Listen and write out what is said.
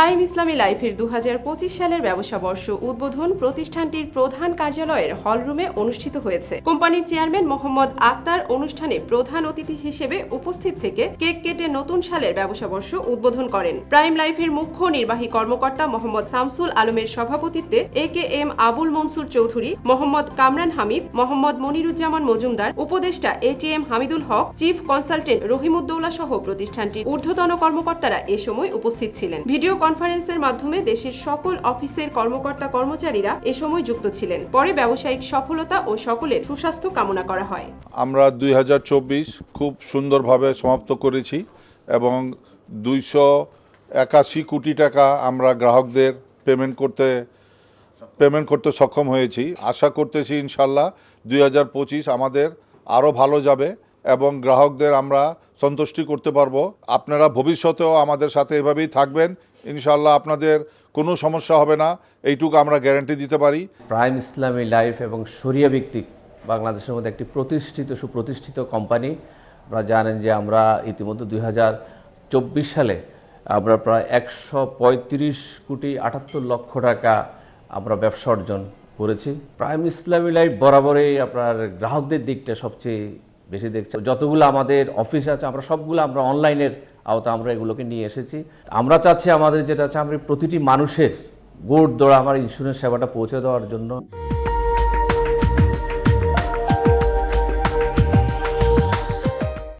Prime ইসলামী লাইফের দু হাজার পঁচিশ সালের ব্যবসা বর্ষ উদ্বোধন প্রতিষ্ঠানটির প্রধান কার্যালয়ের হলরুমে অনুষ্ঠিত হয়েছে। কোম্পানির চেয়ারম্যান মোহাম্মদ আক্তার অনুষ্ঠানে প্রধান অতিথি হিসেবে উপস্থিত থেকে কেক কেটে নতুন সালের ব্যবসা বর্ষ উদ্বোধন করেন। প্রাইম লাইফের মুখ্য নির্বাহী কর্মকর্তা মোহাম্মদ শামসুল আলমের সভাপতিত্বে A K M Abul Mansur Chowdhury, Mohammad Kamran Hamid, Mohammad Moniruzzaman Majumder, উপদেষ্টা A T M Hamidul Haque, chief consultant Rahimuddaula সহ প্রতিষ্ঠানটির ঊর্ধ্বতন কর্মকর্তারা এ সময় উপস্থিত ছিলেন। ভিডিও কনফারেন্সের মাধ্যমে দেশের সকল অফিসের কর্মকর্তা কর্মচারীরা এ সময় যুক্ত ছিলেন। পরে ব্যবসায়িক সফলতা ও সকলের সুস্বাস্থ্য কামনা করা হয়। আমরা দুই হাজার চব্বিশ খুব সুন্দরভাবে সমাপ্ত করেছি এবং দুইশো একাশি কোটি টাকা আমরা গ্রাহকদের পেমেন্ট করতে পেমেন্ট করতে সক্ষম হয়েছি। আশা করতেছি ইনশাল্লাহ দুই হাজার পঁচিশ আমাদের আরও ভালো যাবে এবং গ্রাহকদের আমরা সন্তুষ্টি করতে পারব। আপনারা ভবিষ্যতেও আমাদের সাথে এভাবেই থাকবেন। ইনশাল্লাহ আপনাদের কোনো সমস্যা হবে না, এইটুকু আমরা গ্যারান্টি দিতে পারি। প্রাইম ইসলামী লাইফ এবং শরিয়া ভিত্তিক বাংলাদেশের মধ্যে একটি প্রতিষ্ঠিত, সুপ্রতিষ্ঠিত কোম্পানি। আপনারা জানেন যে আমরা ইতিমধ্যে দুই হাজার চব্বিশ সালে আমরা প্রায় একশো পঁয়ত্রিশ কোটি আটাত্তর লক্ষ টাকা আমরা ব্যবসা অর্জন করেছি। প্রাইম ইসলামী লাইফ বরাবরই আপনার গ্রাহকদের দিকটা সবচেয়ে বেশি দেখছে। যতগুলো আমাদের অফিস আছে, আমরা সবগুলো আমরা অনলাইনের আওতা আমরা এগুলোকে নিয়ে এসেছি। আমরা চাচ্ছি আমাদের যেটা আছে আমরা প্রতিটি মানুষের গোড় দৌড়া আমার ইন্স্যুরেন্স সেবাটা পৌঁছে দেওয়ার জন্য।